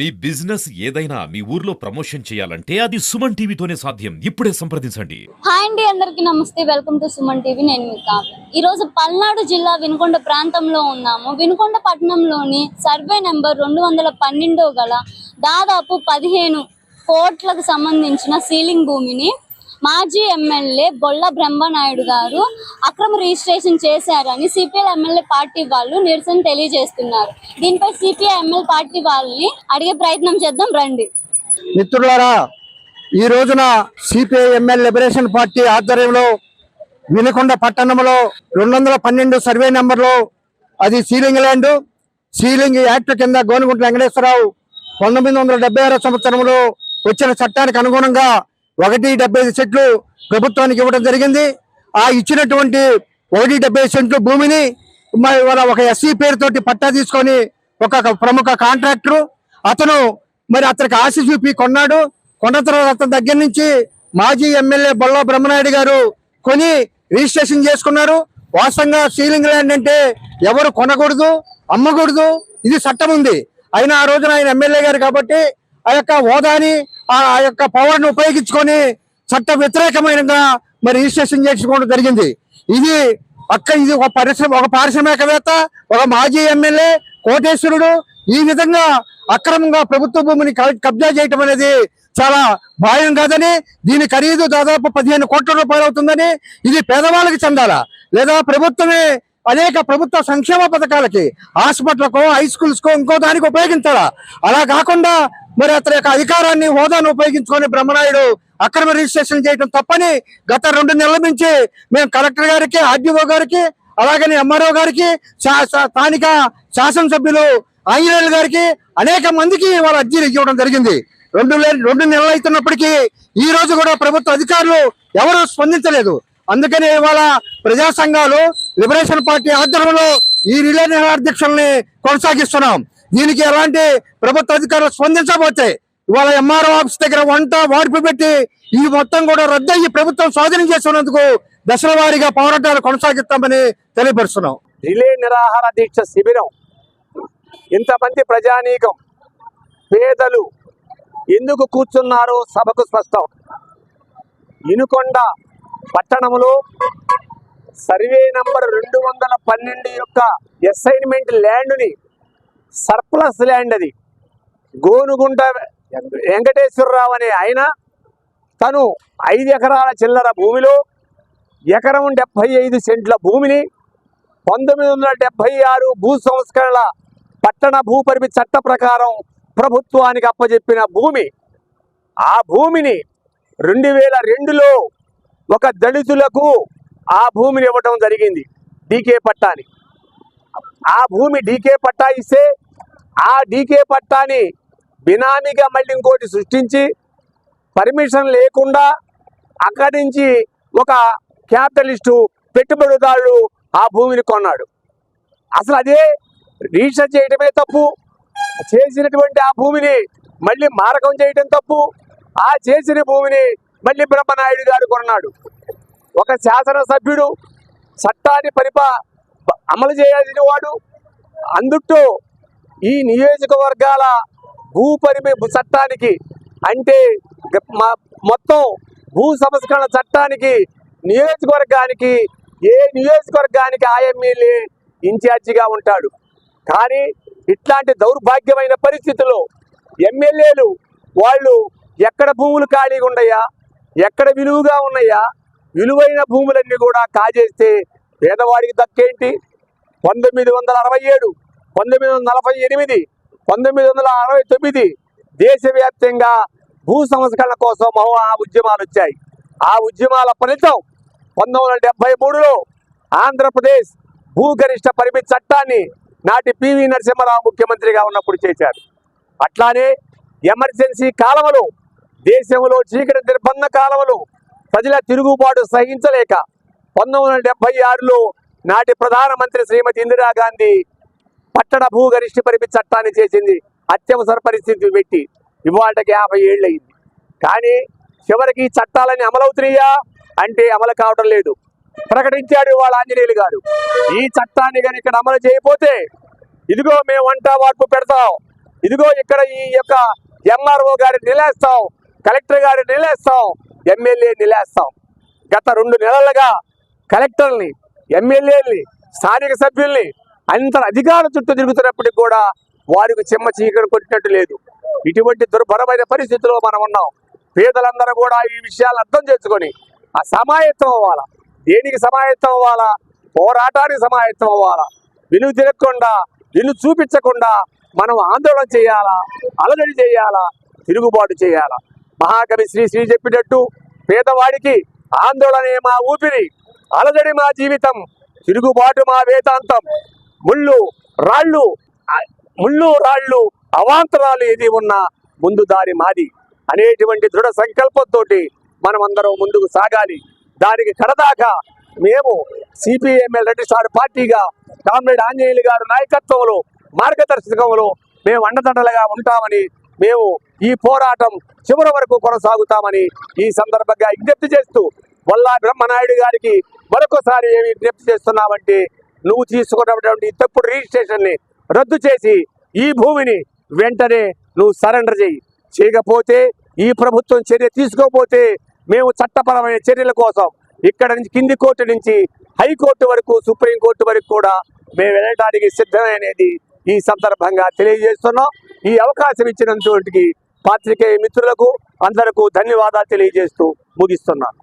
మీ business ఏదైనా మీ ఊర్లో promotion చేయాలంటే అది సుమన్ టీవీతోనే సాధ్యం. ఇప్పుడే సంప్రదించండి. హాయ్ అండి అందరికి నమస్తే. వెల్కమ్ టు సుమన్ టీవీ నేను మీ కావ్య. ఈ రోజు పల్నాడు జిల్లా వినుకొండ ప్రాంతంలో ఉన్నాము. వినుకొండ పట్టణంలోని సర్వే నెంబర్ రెండు వందల పన్నెండు గల దాదాపు పదిహేను కోట్లకు సంబంధించిన సీలింగ్ భూమిని మాజీ ఎమ్మెల్యే బొల్ల బ్రహ్మనాయుడు గారు అక్రమ రిజిస్ట్రేషన్ చేశారని సిపిఐ ఎమ్మెల్యే పార్టీ వాళ్ళు నిరసన తెలియజేస్తున్నారు. దీనిపై సిపిఐ ఎమ్మెల్యే పార్టీ వాళ్ళని అడిగే ప్రయత్నం చేద్దాం రండి. మిత్రులారా ఈ రోజున సిపిఐ ఎంఎల్ లిబరేషన్ పార్టీ ఆధ్వర్యంలో వినుకొండ పట్టణంలో రెండు వందల పన్నెండు సర్వే నెంబర్లో అది సీలింగ్ ల్యాండ్ సీలింగ్ యాక్ట్ కింద గోనుగుంట వెంకటేశ్వరరావు పంతొమ్మిది వందల డెబ్బై ఆరో సంవత్సరంలో వచ్చిన చట్టానికి అనుగుణంగా ఒకటి డెబ్బై ఐదు సెంట్లు ప్రభుత్వానికి ఇవ్వడం జరిగింది. ఆ ఇచ్చినటువంటి ఒకటి డెబ్బై సెంట్లు భూమిని మరి వాళ్ళ ఒక ఎస్సీ పేరుతోటి పట్టా తీసుకొని ఒక ప్రముఖ కాంట్రాక్టర్. అతను మరి అతనికి ఆశ చూపి కొన్నాడు. కొన్న తర్వాత అతని దగ్గర నుంచి మాజీ ఎమ్మెల్యే బొల్ల బ్రహ్మనాయుడు గారు కొని రిజిస్ట్రేషన్ చేసుకున్నారు. వాస్తవంగా సీలింగ్ ల్యాండ్ అంటే ఎవరు కొనకూడదు అమ్మకూడదు. ఇది చట్టం ఉంది. అయినా ఆ రోజున ఆయన ఎమ్మెల్యే గారు కాబట్టి ఆ యొక్క హోదాని ఆ ఆ యొక్క పవర్ను ఉపయోగించుకొని చట్ట వ్యతిరేకమైనగా మరి రిజిస్ట్రేషన్ చేసుకోవడం జరిగింది. ఇది అక్క ఇది ఒక పరిశ్రమ ఒక పారిశ్రామికవేత్త ఒక మాజీ ఎమ్మెల్యే కోటేశ్వరుడు ఈ విధంగా అక్రమంగా ప్రభుత్వ భూమిని కబ్జా చేయటం అనేది చాలా భాయం కాదని దీని ఖరీదు దాదాపు పదిహేను కోట్ల రూపాయలు అవుతుందని ఇది పేదవాళ్ళకి చెందాలా. లేదా ప్రభుత్వమే అనేక ప్రభుత్వ సంక్షేమ పథకాలకి హాస్పిటల్కో హై స్కూల్స్కో ఇంకో దానికి ఉపయోగించాలా. అలా కాకుండా మరి అతని యొక్క అధికారాన్ని హోదాను ఉపయోగించుకొని బ్రహ్మనాయుడు అక్రమ రిజిస్ట్రేషన్ చేయడం తప్పని గత రెండు నెలల నుంచి మేము కలెక్టర్ గారికి ఆర్డీఓ గారికి అలాగని ఎంఆర్ఓ గారికి శా- స్థానిక శాసనసభ్యులు ఆంజనేయులు గారికి అనేక మందికి వాళ్ళ అర్జీలు ఇవ్వడం జరిగింది. రెండు రెండు నెలలు అవుతున్నప్పటికీ ఈ రోజు కూడా ప్రభుత్వ అధికారులు ఎవరు స్పందించలేదు. అందుకనే ఇవాళ ప్రజా సంఘాలు లిబరేషన్ పార్టీ ఆధ్వర్యంలో ఈ రిలే నిరాధ్యక్షుల్ని కొనసాగిస్తున్నాం. దీనికి ఎలాంటి ప్రభుత్వ అధికారులు స్పందించబోతే ఇవాళ ఎంఆర్ఓ ఆఫీస్ దగ్గర వంట వార్పు పెట్టి ఈ మొత్తం కూడా రద్దయ్యి ప్రభుత్వం స్వాధీనం చేసుకున్నందుకు దశల వారీగా పోరాటాలు కొనసాగిస్తామని తెలియపరుస్తున్నాం. రిలే నిరాహార దీక్ష శిబిరం. ఇంతమంది ప్రజానీకం పేదలు ఎందుకు కూర్చున్నారో సభకు స్పష్టం. ఇనుకొండ పట్టణంలో సర్వే నంబర్ రెండు వందల పన్నెండు యొక్క అసైన్మెంట్ ల్యాండ్ని సర్ప్లస్ ల్యాండ్ అది. గోనుగుంట వెంకటేశ్వరరావు అనే ఆయన తను ఐదు ఎకరాల చిల్లర భూమిలో ఎకరం డెబ్బై ఐదు సెంట్ల భూమిని పంతొమ్మిది వందల డెబ్భై ఆరు భూ సంస్కరణల పట్టణ భూపరిమి చట్ట ప్రకారం ప్రభుత్వానికి అప్పజెప్పిన భూమి ఆ భూమిని రెండు వేల రెండులో ఒక దళితులకు ఆ భూమిని ఇవ్వటం జరిగింది. డీకే పట్టాని. ఆ భూమి డీకే పట్టా ఇస్తే ఆ డీకే పట్టాని బినామీగా మళ్ళీ ఇంకోటి సృష్టించి పర్మిషన్ లేకుండా అక్కడి నుంచి ఒక క్యాపిటలిస్టు పెట్టుబడిదారుడు ఆ భూమిని కొన్నాడు. అసలు అదే రీసెర్చ్ చేయటమే తప్పు. చేసినటువంటి ఆ భూమిని మళ్ళీ మారకం చేయటం తప్పు. ఆ చేసిన భూమిని మళ్ళీ బ్రహ్మనాయుడు గారు కొన్నాడు. ఒక శాసనసభ్యుడు చట్టాన్ని పరిపా అమలు చేయాల్సిన వాడు. అందుట్లో ఈ నియోజకవర్గాల భూ పరిమి చట్టానికి అంటే మా- మొత్తం భూ సంస్కరణ చట్టానికి నియోజకవర్గానికి ఏ నియోజకవర్గానికి ఆ ఇన్ఛార్జిగా ఉంటాడు. కానీ ఇట్లాంటి దౌర్భాగ్యమైన పరిస్థితుల్లో ఎమ్మెల్యేలు వాళ్ళు ఎక్కడ భూములు ఖాళీగా ఉన్నాయా? ఎక్కడ విలువగా ఉన్నాయా? విలువైన భూములన్నీ కూడా కాజేస్తే పేదవాడికి దక్కేంటి? పంతొమ్మిది వందల అరవై ఏడు పంతొమ్మిది వందల నలభై ఎనిమిది పంతొమ్మిది వందల అరవై తొమ్మిది దేశవ్యాప్తంగా భూ సంస్కరణ కోసం మహా ఉద్యమాలు వచ్చాయి. ఆ ఉద్యమాల ఫలితం పంతొమ్మిది వందల డెబ్బై మూడులో ఆంధ్రప్రదేశ్ భూగరిష్ట పరిమితి చట్టాన్ని నాటి పివి నరసింహరావు ముఖ్యమంత్రిగా ఉన్నప్పుడు చేశారు. అట్లానే ఎమర్జెన్సీ కాలవలు దేశంలో చీకటి నిర్బంధ కాలవలు ప్రజల తిరుగుబాటు సహించలేక పంతొమ్మిది వందల డెబ్బై ఆరులో నాటి ప్రధానమంత్రి శ్రీమతి ఇందిరాగాంధీ పట్టణ భూగరిష్ట పరిమితి చట్టాన్ని చేసింది. అత్యవసర పరిస్థితి పెట్టి ఇవాళకి యాభై ఏళ్ళు అయింది కానీ చివరికి ఈ చట్టాలన్నీ అమలవుతున్నాయా అంటే అమలు కావడం లేదు. ప్రకటించాడు వాళ్ళ ఆంజనేయులు గారు. ఈ చట్టాన్ని కానీ ఇక్కడ అమలు చేయకపోతే ఇదిగో మేము వంట వార్పు పెడతాం. ఇదిగో ఇక్కడ ఈ యొక్క ఎంఆర్ఓ గారి నిలేస్తాం. కలెక్టర్ గారిని నిలేస్తాం. ఎమ్మెల్యే నిలేస్తాం. గత రెండు నెలలుగా కలెక్టర్ని ఎమ్మెల్యేల్ని స్థానిక సభ్యుల్ని అంత అధికార చుట్టూ తిరుగుతున్నప్పటికి కూడా వారికి చెమ్మ చీకటి కొట్టినట్టు లేదు. ఇటువంటి దుర్భరమైన పరిస్థితుల్లో మనం ఉన్నాం. పేదలందరూ కూడా ఈ విషయాలు అర్థం చేసుకొని ఆ సమాయత్తం అవ్వాలా? దేనికి సమాయత్తం అవ్వాలా? పోరాటానికి సమాయత్తం అవ్వాలా? విలువ తిరగకుండా విలువ చూపించకుండా మనం ఆందోళన చేయాలా? అలజడి చేయాలా? తిరుగుబాటు చేయాలా? మహాకవి శ్రీ శ్రీ చెప్పినట్టు పేదవాడికి ఆందోళనే మా ఊపిరి. అలజడి మా జీవితం తిరుగుబాటు మా వేదాంతం. ముళ్ళు రాళ్ళు ముళ్ళు రాళ్ళు అవాంతరాలు ఏది ఉన్నా ముందు దారి మాది అనేటువంటి దృఢ సంకల్పంతో మనం అందరం ముందుకు సాగాలి. దానికి కడదాకా మేము సిపిఎంఎల్ రెడ్డి పార్టీగా కామ్రేడ్ ఆంజనేయులు గారి నాయకత్వంలో మార్గదర్శకంలో మేము అండదండలుగా ఉంటామని మేము ఈ పోరాటం చివరి వరకు కొనసాగుతామని ఈ సందర్భంగా విజ్ఞప్తి చేస్తూ వల్లా బ్రహ్మనాయుడు గారికి మరొకసారి ఏమి విజ్ఞప్తి చేస్తున్నామంటే నువ్వు తీసుకున్నటువంటి తప్పుడు రిజిస్ట్రేషన్ని రద్దు చేసి ఈ భూమిని వెంటనే నువ్వు సరెండర్ చేయి చేయకపోతే ఈ ప్రభుత్వం చర్య తీసుకోకపోతే మేము చట్టపరమైన చర్యల కోసం ఇక్కడ నుంచి కింది కోర్టు నుంచి హైకోర్టు వరకు సుప్రీంకోర్టు వరకు కూడా మేము వెళ్ళడానికి సిద్ధమనేది ఈ సందర్భంగా తెలియజేస్తున్నాం. ఈ అవకాశం ఇచ్చినటువంటి పాత్రికేయ మిత్రులకు అందరకు ధన్యవాదాలు తెలియజేస్తూ ముగిస్తున్నాను.